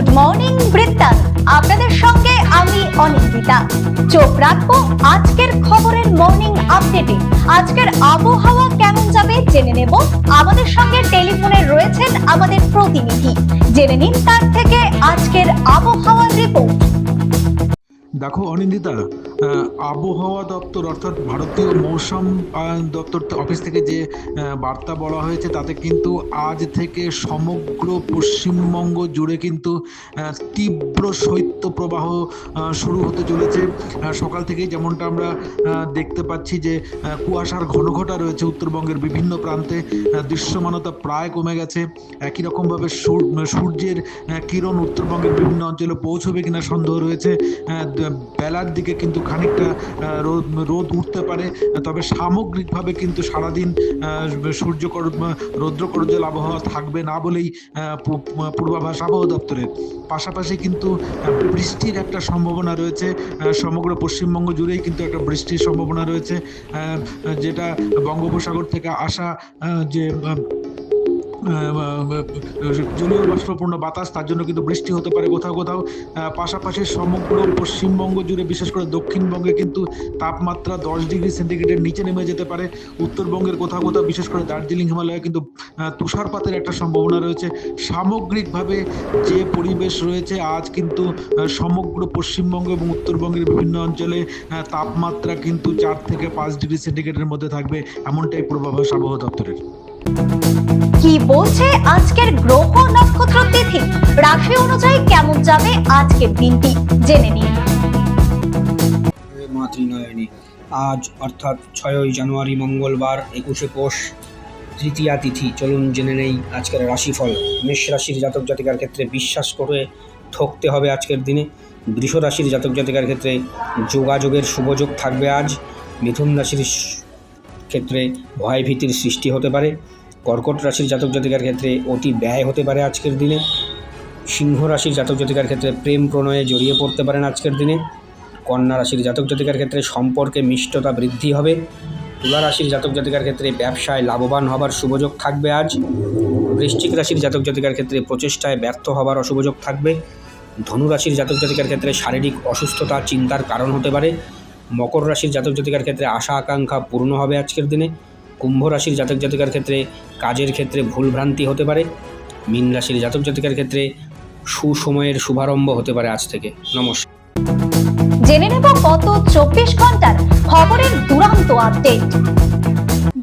Good morning বৃত্তান্ত আপনাদের সঙ্গে আমি অনিন্দিতা। চোখ রাখব আজকের খবরের মর্নিং আপডেটে আজকের আবহাওয়া কেমন যাবে জেনে নেব। আমাদের সঙ্গে টেলিফোনে রয়েছেন আমাদের প্রতিনিধি। জেনে নিন তার থেকে আজকের আবহাওয়ার রিপোর্ট দেখো অনিন্দিতা আবহাওয়া দপ্তর অর্থাৎ ভারতীয় মৌসুম দপ্তর অফিস থেকে যে বার্তা বলা হয়েছে তাতে কিন্তু আজ থেকে সমগ্র পশ্চিমবঙ্গ জুড়ে কিন্তু তীব্র শৈত্যপ্রবাহ আহ, শুরু হতে চলেছে। সকাল থেকেই যেমনটা আমরা দেখতে পাচ্ছি যে কুয়াশার ঘনঘটা রয়েছে উত্তরবঙ্গের বিভিন্ন প্রান্তে। দৃশ্যমানতা প্রায় কমে গেছে। একই রকমভাবে সূর্যের কিরণ উত্তরবঙ্গের বিভিন্ন অঞ্চলে পৌঁছবে কিনা সন্দেহ রয়েছে। বেলার দিকে কিন্তু খানিকটা রোদ রোদ উঠতে পারে, তবে সামগ্রিকভাবে কিন্তু সারাদিন সূর্যকর রৌদ্রকরজল আবহাওয়া থাকবে না বলেই পূর্বাভাস আবহাওয়া দপ্তরের। পাশাপাশি কিন্তু বৃষ্টির একটা সম্ভাবনা রয়েছে সমগ্র পশ্চিমবঙ্গ জুড়েই কিন্তু একটা বৃষ্টির সম্ভাবনা রয়েছে যেটা বঙ্গোপসাগর থেকে আসা যে জলীয় বাষ্পপূর্ণ বাতাস, তার জন্য কিন্তু বৃষ্টি হতে পারে কোথাও কোথাও। পাশাপাশি সমগ্র পশ্চিমবঙ্গ জুড়ে, বিশেষ করে দক্ষিণবঙ্গে কিন্তু তাপমাত্রা দশ ডিগ্রি সেন্টিগ্রেডের নিচে নেমে যেতে পারে। উত্তরবঙ্গের কোথাও কোথাও, বিশেষ করে দার্জিলিং, হিমালয়ে কিন্তু তুষারপাতের একটা সম্ভাবনা রয়েছে। সামগ্রিকভাবে যে পরিবেশ রয়েছে, আজ কিন্তু সমগ্র পশ্চিমবঙ্গ এবং উত্তরবঙ্গের বিভিন্ন অঞ্চলে তাপমাত্রা কিন্তু চার থেকে পাঁচ ডিগ্রি সেন্টিগ্রেডের মধ্যে থাকবে। এমনটাই পূর্বাভাস আবহাওয়া দপ্তরের। কি বলছে আজকের গ্রহ নক্ষত্র তিথি রাশি অনুযায়ী কেমন যাবে আজকের দিনটি? জেনে নিন। আজ, অর্থাৎ ছয়ই জানুয়ারি, মঙ্গলবার, একুশে পৌষ, তৃতীয়া তিথি। চলুন জেনে নেই আজকের রাশিফল। মেষ রাশির জাতক জাতিকার ক্ষেত্রে বিশ্বাস করে ঠকতে হবে আজকের দিনে। বৃষ রাশির জাতক জাতিকার ক্ষেত্রে যোগাযোগের শুভযোগ থাকবে আজ। মিথুন রাশির ক্ষেত্রে ভয় ভীতির সৃষ্টি হতে পারে। কর্কট রাশির জাতক জাতিকার ক্ষেত্রে অতি ব্যয় হতে পারে আজকের দিনে। সিংহ রাশির জাতক জাতিকার ক্ষেত্রে প্রেম প্রণয়ে জড়িয়ে পড়তে পারেন আজকের দিনে। কন্যা রাশির জাতক জাতিকার ক্ষেত্রে সম্পর্কে মিষ্টতা বৃদ্ধি হবে। তুলা রাশির জাতক জাতিকার ক্ষেত্রে ব্যবসায় লাভবান হবার সুযোগ থাকবে আজ। বৃশ্চিক রাশির জাতক জাতিকার ক্ষেত্রে প্রচেষ্টায় ব্যর্থ হবার অশুভযোগ থাকবে। ধনু রাশির জাতক জাতিকার ক্ষেত্রে শারীরিক অসুস্থতা চিন্তার কারণ হতে পারে। মকর রাশির জাতক জাতিকার ক্ষেত্রে আশা আকাঙ্ক্ষা পূর্ণ হবে আজকের দিনে। কুম্ভ রাশির জাতক জাতিকার ক্ষেত্রে, কাজের ক্ষেত্রে ভুলভ্রান্তি হতে পারে। মীন রাশির জাতক জাতিকার ক্ষেত্রে সুসময়ের শুভারম্ভ হতে পারে আজ থেকে। নমস্কার। জেনে নেব গত চব্বিশ ঘণ্টার খবরের দুরান্ত আপডেট।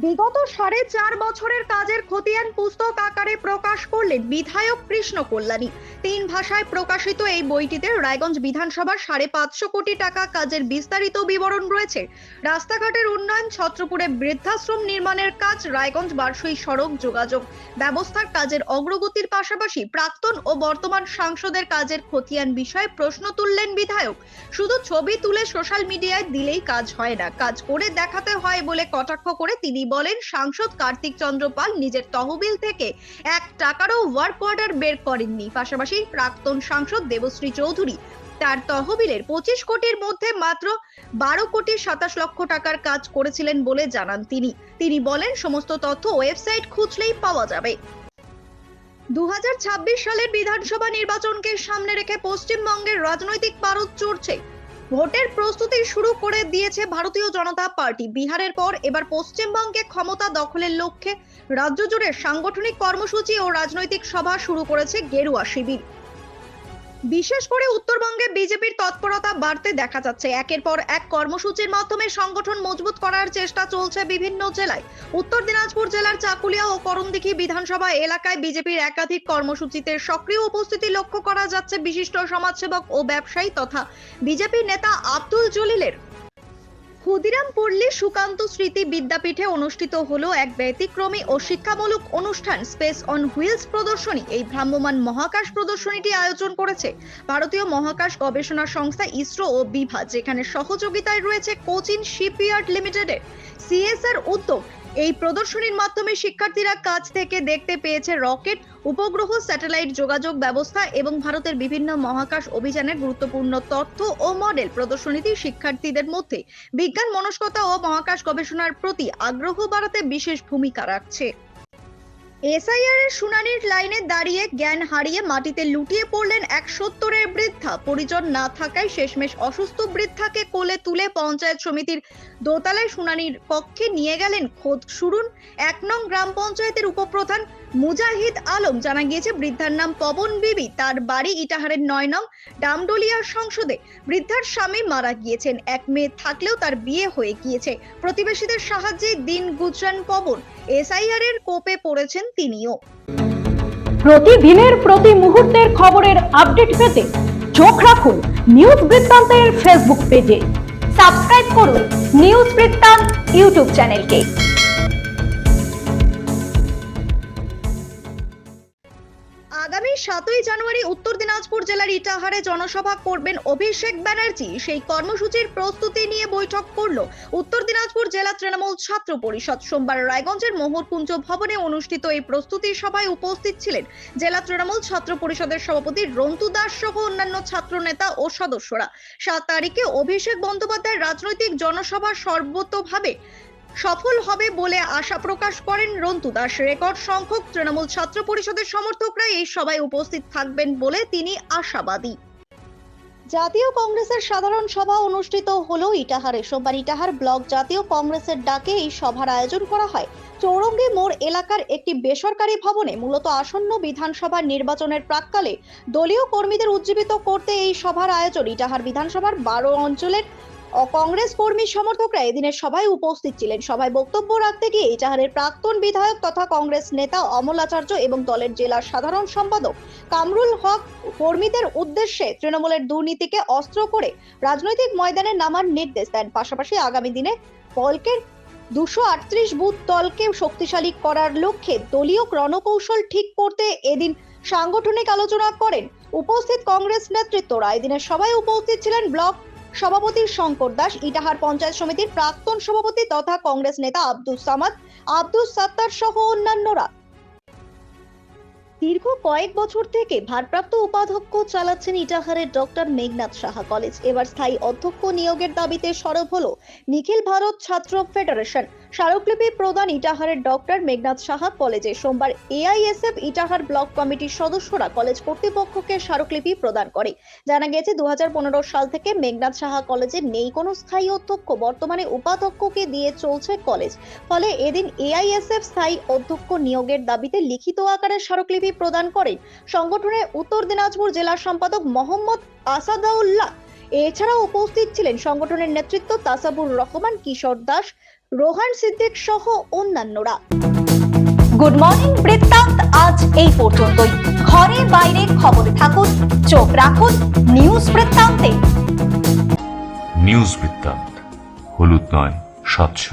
বিগত সাড়ে চার বছরের কাজের খতিয়ান পুস্তক আকারে প্রকাশ করলেন বিধায়ক কৃষ্ণ কল্যাণী। তিন ভাষায় প্রকাশিত এই বইটিতে রায়গঞ্জ বিধানসভার সাড়ে পাঁচশো কোটি টাকা কাজের বিস্তারিত বিবরণ রয়েছে। রাস্তাঘাটের উন্নয়ন, ছত্রপুরে বৃদ্ধাশ্রম নির্মাণের কাজ, রায়গঞ্জ বারসই সড়ক যোগাযোগ ব্যবস্থার কাজের অগ্রগতির পাশাপাশি প্রাক্তন ও বর্তমান সাংসদের কাজের খতিয়ান বিষয়ে প্রশ্ন তুললেন বিধায়ক। শুধু ছবি তুলে সোশ্যাল মিডিয়ায় দিলেই কাজ হয় না, কাজ করে দেখাতে হয় বলে কটাক্ষ করে তিনি বলেন, সাংসদ কার্তিক চন্দ্র পাল নিজের তহবিল থেকে এক টাকারও ওয়ার্ক অর্ডার বের করেননি। পাশাপাশি প্রাক্তন সাংসদ দেবশ্রী চৌধুরী তার তহবিলের পঁচিশ কোটির মধ্যে মাত্র বারো কোটি সাতাশ লক্ষ টাকার কাজ করেছিলেন বলে জানান তিনি। তিনি বলেন, সমস্ত তথ্য ওয়েবসাইট খুঁজলেই পাওয়া যাবে। দু হাজার ছাব্বিশ সালের বিধানসভা নির্বাচনকে সামনে রেখে পশ্চিমবঙ্গের রাজনৈতিক পারদ চড়ছে। ভোটের প্রস্তুতি শুরু করে দিয়েছে ভারতীয় জনতা পার্টি। বিহারের পর এবার পশ্চিমবঙ্গে ক্ষমতা দখলের লক্ষ্যে রাজ্য জুড়ে সাংগঠনিক কর্মসূচি ও রাজনৈতিক সভা শুরু করেছে গেরুয়া শিবির। বিশেষ করে উত্তরবঙ্গে বিজেপির তৎপরতা বাড়তে দেখা যাচ্ছে। একের পর এক কর্মসূচির মাধ্যমে সংগঠন মজবুত করার চেষ্টা চলছে বিভিন্ন জেলায়। উত্তর দিনাজপুর জেলার চাকুলিয়া ও করমদিঘি বিধানসভা এলাকায় বিজেপির একাধিক কর্মসূচিতে সক্রিয় উপস্থিতি লক্ষ্য করা যাচ্ছে বিশিষ্ট সমাজসেবক ও ব্যবসায়ী তথা বিজেপি নেতা আব্দুল জলিলের। ক্ষুদিরাম পল্লী সুকান্ত স্মৃতি বিদ্যাপীঠে অনুষ্ঠিত হলো এক ব্যতিক্রমী ও শিক্ষামূলক অনুষ্ঠান স্পেস অন হুইলস প্রদর্শনী। এই ভ্রাম্যমান মহাকাশ প্রদর্শনীটি আয়োজন করেছে ভারতীয় মহাকাশ গবেষণা সংস্থা ইসরো ও বিভা, যেখানে সহযোগিতায় রয়েছে কোচিন শিপইয়ার্ড লিমিটেডের। সিএসআর উদ্যোগ এই প্রদর্শনীর মাধ্যমে শিক্ষার্থীরা কাছ থেকে দেখতে পেয়েছে রকেট, উপগ্রহ, স্যাটেলাইট যোগাযোগ ব্যবস্থা এবং ভারতের বিভিন্ন মহাকাশ অভিযানের গুরুত্বপূর্ণ তথ্য ও মডেল প্রদর্শনীতে শিক্ষার্থীদের মধ্যে। বিজ্ঞান, মনস্কতা ও মহাকাশ গবেষণার প্রতি আগ্রহ বাড়াতে বিশেষ ভূমিকা রাখছে। এসআইআর এর শুনানির লাইনে দাঁড়িয়ে জ্ঞান হারিয়ে মাটিতে লুটিয়ে পড়লেন এক সত্তরের বৃদ্ধা। পরিজন না থাকায় শেষমেশ অসুস্থ বৃদ্ধাকে কোলে তুলে পঞ্চায়েত সমিতির দোতলায় শুনানির কক্ষে নিয়ে গেলেন খোদ শুরুন এক নং গ্রাম পঞ্চায়েতের উপপ্রধান মুজাহিদ আলম জানা গিয়েছে, বৃদ্ধার নাম পবন বিবি। তার বাড়ি ইটাহারের নয় নং ডামডলিয়ার সংসদে বৃদ্ধার স্বামী মারা গিয়েছেন। এক মেয়ে থাকলেও তার বিয়ে হয়ে গিয়েছে। প্রতিবেশীদের সাহায্যে দিন গুজরান পবন। এসআইআর এর কোপে পড়েছেন তিনিও। প্রতিদিনের প্রতি মুহূর্তের খবরের আপডেট পেতে চোখ রাখুন নিউজ বৃত্তান্তের ফেসবুক পেজে। সাবস্ক্রাইব করুন নিউজ বৃত্তান্ত ইউটিউব চ্যানেলকে। সাতই জানুয়ারি উত্তর দিনাজপুর জেলার ইটাহারে জনসভা করবেন অভিষেক ব্যানার্জি। সেই কর্মসূচির প্রস্তুতি নিয়ে বৈঠক করল উত্তর দিনাজপুর জেলা তৃণমূল ছাত্র পরিষদ। সোমবার রায়গঞ্জের মোহরকুঞ্জ ভবনে অনুষ্ঠিত এই প্রস্তুতি সভায় উপস্থিত ছিলেন জেলা তৃণমূল ছাত্র পরিষদের সভাপতি রন্তু দাস সহ অন্যান্য ছাত্র নেতা ও সদস্যরা। সাত তারিখে অভিষেক বন্দ্যোপাধ্যায়ের রাজনৈতিক জনসভা সর্বতোভাবে সফল হবে বলে আশা প্রকাশ করেন রন্তু দাস। রেকর্ড সংখ্যক তৃণমূল ছাত্র পরিষদের সমর্থকরা এই সভায় উপস্থিত থাকবেন বলে তিনি আশাবাদী। জাতীয় কংগ্রেসের সাধারণ সভা অনুষ্ঠিত হলো ইটাহারে। সোমবার ইটাহার ব্লক জাতীয় কংগ্রেসের ডাকে এই সভার আয়োজন করা হয়। চৌরঙ্গি মোড় এলাকার একটি বেসরকারি ভবনে মূলত আসন্ন বিধানসভা নির্বাচনের প্রাককালে দলীয় কর্মীদের উজ্জীবিত করতে এই সভার আয়োজন ইটাহার বিধানসভার বারো অঞ্চলের কংগ্রেস কর্মী সমর্থকরা এদিনের সভায় উপস্থিত ছিলেন। সভায় বক্তব্য রাখতে গিয়ে ইটাহারের প্রাক্তন বিধায়ক তথা কংগ্রেস নেতা অমল আচার্য এবং দলের জেলার সাধারণ সম্পাদক কামরুল হক কর্মীদের উদ্দেশ্যে তৃণমূলের দুর্নীতিকে অস্ত্র করে রাজনৈতিক ময়দানে নামার নির্দেশ দেন। পাশাপাশি আগামী দিনে পলকের দুশো আটত্রিশ বুথ দলকে শক্তিশালী করার লক্ষ্যে দলীয় রণকৌশল ঠিক করতে এদিন সাংগঠনিক আলোচনা করেন। উপস্থিত কংগ্রেস নেতৃত্বরা এদিনের সভায় উপস্থিত ছিলেন ব্লক সভাপতি শঙ্কর দাস, ইটাহার পঞ্চায়েত সমিতির প্রাক্তন সভাপতি তথা কংগ্রেস নেতা আব্দুল সামাদ আব্দুল সাত্তার সহ অন্যান্যরা। দীর্ঘ কয়েক বছর থেকে ভারপ্রাপ্ত উপাধ্যক্ষ চালাচ্ছেন ইটাহারের ডক্টর মেঘনাথ সাহা কলেজ। এবার স্থায়ী অধ্যক্ষ নিয়োগের দাবিতে সরব হল নিখিল ভারত ছাত্র ফেডারেশন। স্মারকলিপি প্রদান ইটাহারের ডক্টর মেঘনাথ সাহা কলেজে। সোমবার এআইএসএফ ইটাহার ব্লক কমিটির সদস্যরা কলেজ কর্তৃপক্ষকে স্মারকলিপি প্রদান করে। জানা গেছে, দুহাজার পনেরো সাল থেকে মেঘনাথ সাহা কলেজে নেই কোনো স্থায়ী অধ্যক্ষ, বর্তমানে উপাধ্যক্ষকে দিয়ে চলছে কলেজ। ফলে এদিন এআইএসএফ স্থায়ী অধ্যক্ষ নিয়োগের দাবিতে লিখিত আকারে স্মারকলিপি প্রদান করেন। সংগঠনের উত্তর দিনাজপুর জেলা সম্পাদক মোহাম্মদ আসাদাউল্লাহ। এছাড়াও উপস্থিত ছিলেন সংগঠনের নেতৃত্ব তাসাবুর রহমান, কিশোর দাস রোহান সিদ্দিক সহ অন্যান্যরা। গুড মর্নিং বৃত্তান্ত। আজ এই পর্যন্তই। ঘরে বাইরে খবরে থাকুন চোখ রাখুন নিউজ বৃত্তান্তে। নিউজ বৃত্তান্ত হলুদ নয় স্বচ্ছ